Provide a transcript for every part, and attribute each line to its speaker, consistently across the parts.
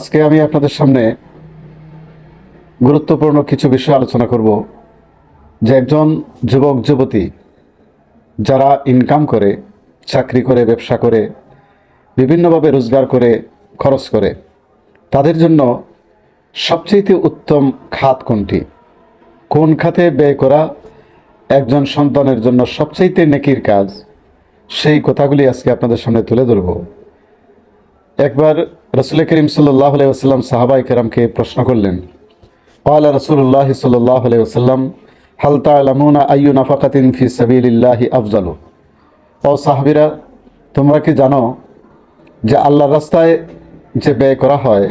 Speaker 1: আজকে আমি আপনাদের সামনে গুরুত্বপূর্ণ কিছু বিষয় আলোচনা করব যে একজন যুবক, যুবতী যারা ইনকাম করে, চাকরি করে, ব্যবসা করে, বিভিন্নভাবে রোজগার করে, খরচ করে, তাদের জন্য সবচেয়ে উত্তম খাত কোনটি? কোন খাতে ব্যয় করা একজন সন্তানের জন্য সবচেয়ে নেকির কাজ? সেই কথাগুলি আজকে আপনাদের সামনে তুলে ধরব। একবার রসুল করিম সাল্লাহ আলাইসাল্লাম সাহাবা কেরামকে প্রশ্ন করলেন আল্লাহ রসুল্লাহ সাল্লাহ আলাইসাল্লাম হালতা আলামুনা আইয়ু নাফাকাতিন ফি সাবিল্লাহি আফজালু? ও সাহাবিরা, তোমরা কি জানো যে আল্লাহর রাস্তায় যে ব্যয় করা হয়,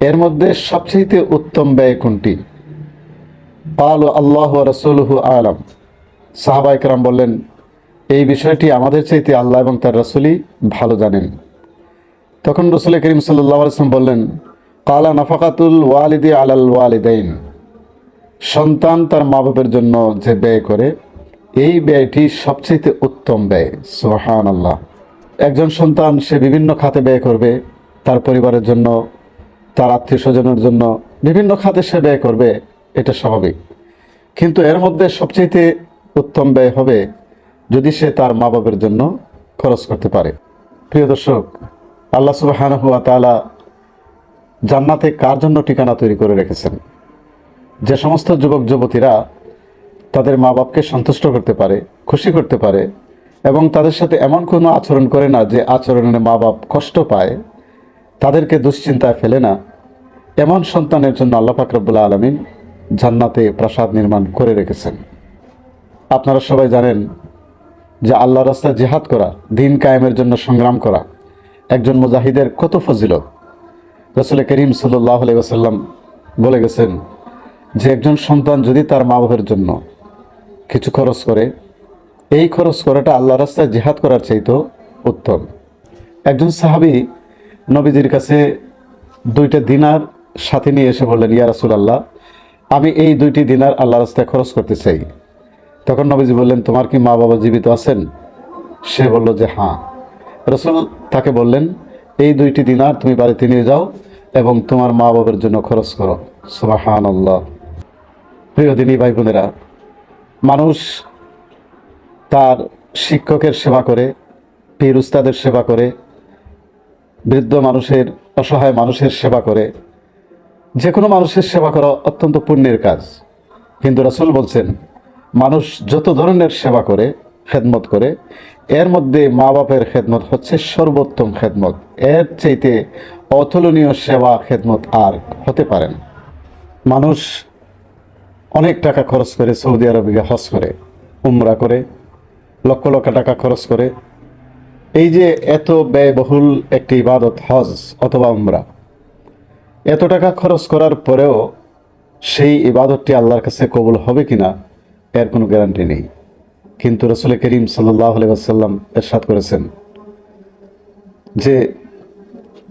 Speaker 1: এর মধ্যে সবচেয়ে উত্তম ব্যয় কোনটি? পাল আল্লাহ রসুলহু আলম। সাহাবা একরাম বললেন, এই বিষয়টি আমাদের চাইতে আল্লাহ এবং তার রসুলই ভালো জানেন। তখন রসুল করিম সাল্লাহ বললেন, কালা নাফাকাতুল ওয়ালিদি আলাল ওয়ালিদাইন। সন্তান তার মা বাপের জন্য যে ব্যয় করে, এই ব্যয়টি সবচেয়ে উত্তম ব্যয়। সোহান আল্লাহ একজন সন্তান সে বিভিন্ন খাতে ব্যয় করবে, তার পরিবারের জন্য, তার আত্মীয় স্বজনের জন্য বিভিন্ন খাতে সে ব্যয় করবে, এটা স্বাভাবিক। কিন্তু এর মধ্যে সবচেয়ে উত্তম ব্যয় হবে যদি সে তার মা বাপের জন্য খরচ করতে পারে। প্রিয় দর্শক আল্লাহ সুবাহান হুয়া তালা জান্নাতে কার জন্য ঠিকানা তৈরি করে রেখেছেন? যে সমস্ত যুবক, যুবতীরা তাদের মা বাপকে সন্তুষ্ট করতে পারে, খুশি করতে পারে এবং তাদের সাথে এমন কোনো আচরণ করে না যে আচরণে মা বাপ কষ্ট পায়, তাদেরকে দুশ্চিন্তায় ফেলে না। এমন সন্তানের জন্য আল্লাহ ফাকরবুল্লা আলমিন জান্নাতে প্রাসাদ নির্মাণ করে রেখেছেন। আপনারা সবাই জানেন যে আল্লাহ রাস্তায় জেহাদ করা, দিন কায়েমের জন্য সংগ্রাম করা একজন মুজাহিদের কত ফজিলত? রসুল করিম সাল্লাহ আলাইসাল্লাম বলে গেছেন, যে একজন সন্তান যদি তার মা বাবার জন্য কিছু খরচ করে, এই খরচ করাটা আল্লাহ রাস্তায় জেহাদ করার চাইতো উত্তম। একজন সাহাবি নবীজির কাছে দুইটা দিনার সাথে নিয়ে এসে বললেন, ইয়া রাসুল আল্লাহ আমি এই দুইটি দিনার আল্লাহ রাস্তায় খরচ করতে চাই। তখন নবীজি বললেন, তোমার কি মা বাবা জীবিত আছেন? সে বলল যে হ্যাঁ। রসুল তাকে বললেন, এই দুইটি দিনার তুমি বাড়িতে নিয়ে যাও এবং তোমার মা বাবার জন্য খরচ করো। সুবাহান আল্লাহ প্রিয় দিনী ভাই বোনেরা, মানুষ তার শিক্ষকের সেবা করে, পীর উস্তাদের সেবা করে, বৃদ্ধ মানুষের, অসহায় মানুষের সেবা করে। যে কোনো মানুষের সেবা করা অত্যন্ত পুণ্যের কাজ। কিন্তু রসুল বলছেন, মানুষ যত ধরনের সেবা করে খেদমত করে। এর মধ্যে মা বাপের খেদমত হচ্ছে সর্বোত্তম খেদমত। এর চাইতে অতুলনীয় সেবা খেদমত আর হতে পারেন মানুষ অনেক টাকা খরচ করে সৌদি আরবে হজ করে, উমরা করে, লক্ষ লক্ষ টাকা খরচ করে। এই যে এত ব্যয়বহুল একটি ইবাদত, হজ অথবা উমরা, এত টাকা খরচ করার পরেও সেই ইবাদতটি আল্লাহর কাছে কবুল হবে কিনা, এর কোনো গ্যারান্টি নেই। কিন্তু রসুল করিম সাল্লাহ আসাল্লাম এরশাদ করেছেন যে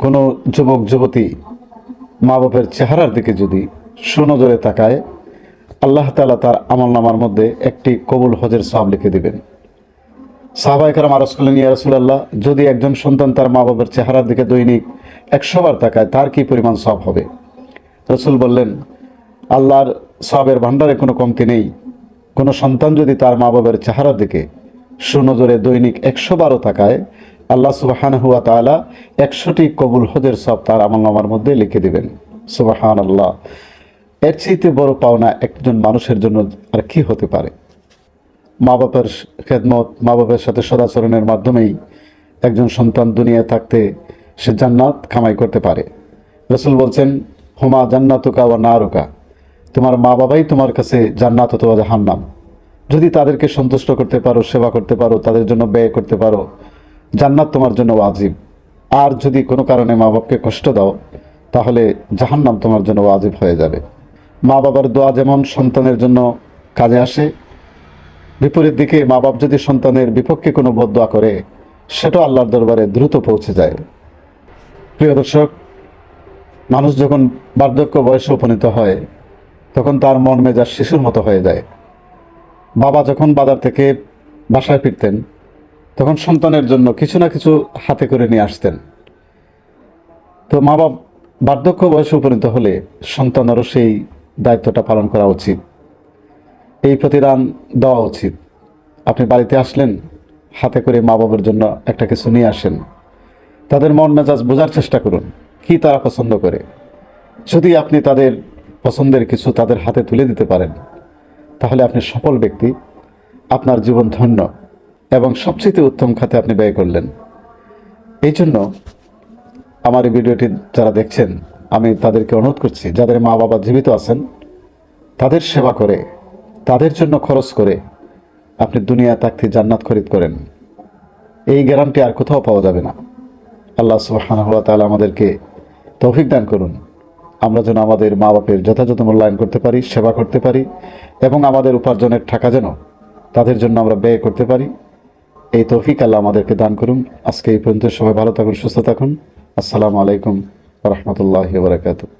Speaker 1: কোনো যুবক, যুবতী মা বাপের চেহারার দিকে যদি সুনজরে তাকায়, আল্লাহ তালা তার আমল নামার মধ্যে একটি কবুল হজের সব লিখে দিবেন। সাহবাই কারাম আরস করলেন, ইয়া রসুল্লাহ যদি একজন সন্তান তার মা বাবার চেহারার দিকে দৈনিক একশো বার তাকায়, তার কি পরিমাণ সব হবে? রসুল বললেন, আল্লাহর সবের ভাণ্ডারে কোনো কমতি নেই। কোনো সন্তান যদি তার মা বাবার চেহারার দিকে সুনজরে দৈনিক একশো বারো তাকায়, আল্লাহ সুবাহান হুয়া তালা একশোটি কবুল হজের সব তার আমল নামার মধ্যে লিখে দিবেন। সুবাহান আল্লাহ এর চাইতে বড় পাওনা একজন মানুষের জন্য আর কি হতে পারে? মা বাবার খেদমত মা বাবার সাথে সদাচরণের মাধ্যমেই একজন সন্তান দুনিয়ায় থাকতে সে জান্নাত কামাই করতে পারে। রসুল বলছেন, হুমা জান্নাতুকা ও না রুকা তোমার মা বাবাই তোমার কাছে জান্নাত অথবা জাহান্নাম। যদি তাদেরকে সন্তুষ্ট করতে পারো, সেবা করতে পারো, তাদের জন্য ব্যয় করতে পারো, জান্নাত তোমার জন্য ওয়াজিব। আর যদি কোনো কারণে মা বাপকে কষ্ট দাও, তাহলে জাহান্নাম তোমার জন্য ওয়াজিব হয়ে যাবে। মা বাবার দোয়া যেমন সন্তানের জন্য কাজে আসে, বিপরীত দিকে মা বাপ যদি সন্তানের বিপক্ষে কোনো বদোয়া করে সেটা আল্লাহর দরবারে দ্রুত পৌঁছে যায়। প্রিয় দর্শক, মানুষ যখন বার্ধক্য বয়সে উপনীত হয় তখন তার মন মেজাজ শিশুর মতো হয়ে যায়। বাবা যখন বাজার থেকে বাসায় ফিরতেন, তখন সন্তানের জন্য কিছু না কিছু হাতে করে নিয়ে আসতেন। তো মা বাপ বার্ধক্য বয়সে উপনীত হলে সন্তানেরও সেই দায়িত্বটা পালন করা উচিত। এই প্রতিদান দেওয়া উচিত। আপনি বাড়িতে আসলেন, হাতে করে মা বাবার জন্য একটা কিছু নিয়ে আসেন। তাদের মন মেজাজ বোঝার চেষ্টা করুন, কি তারা পছন্দ করে। যদি আপনি তাদের পছন্দের কিছু তাদের হাতে তুলে দিতে পারেন। তাহলে আপনি সফল ব্যক্তি, আপনার জীবন ধন্য এবং সবচেয়ে উত্তম খাতে আপনি ব্যয় করলেন। এই জন্য আমার এই ভিডিওটি যারা দেখছেন, আমি তাদেরকে অনুরোধ করছি, যাদের মা বাবা জীবিত আছেন, তাদের সেবা করে, তাদের জন্য খরচ করে আপনি দুনিয়া থাকতে জান্নাত খরিদ করেন। এই গ্যারান্টি আর কোথাও পাওয়া যাবে না। আল্লাহ ওয়া আমাদেরকে তৌফিক দান করুন। আমরা যেন আমাদের মা বাপের যথাযথ মূল্যায়ন করতে পারি, সেবা করতে পারি, এবং আমাদের উপার্জনের টাকা যেন তাদের জন্য আমরা ব্যয় করতে পারি। এই তৌফিক আল্লাহ আমাদেরকে দান করুন। আজকে এই পর্যন্ত সবাই ভালো থাকুন, সুস্থ থাকুন। আসসালামু আলাইকুম রহমতুল্লাহ বারাকাতুহ।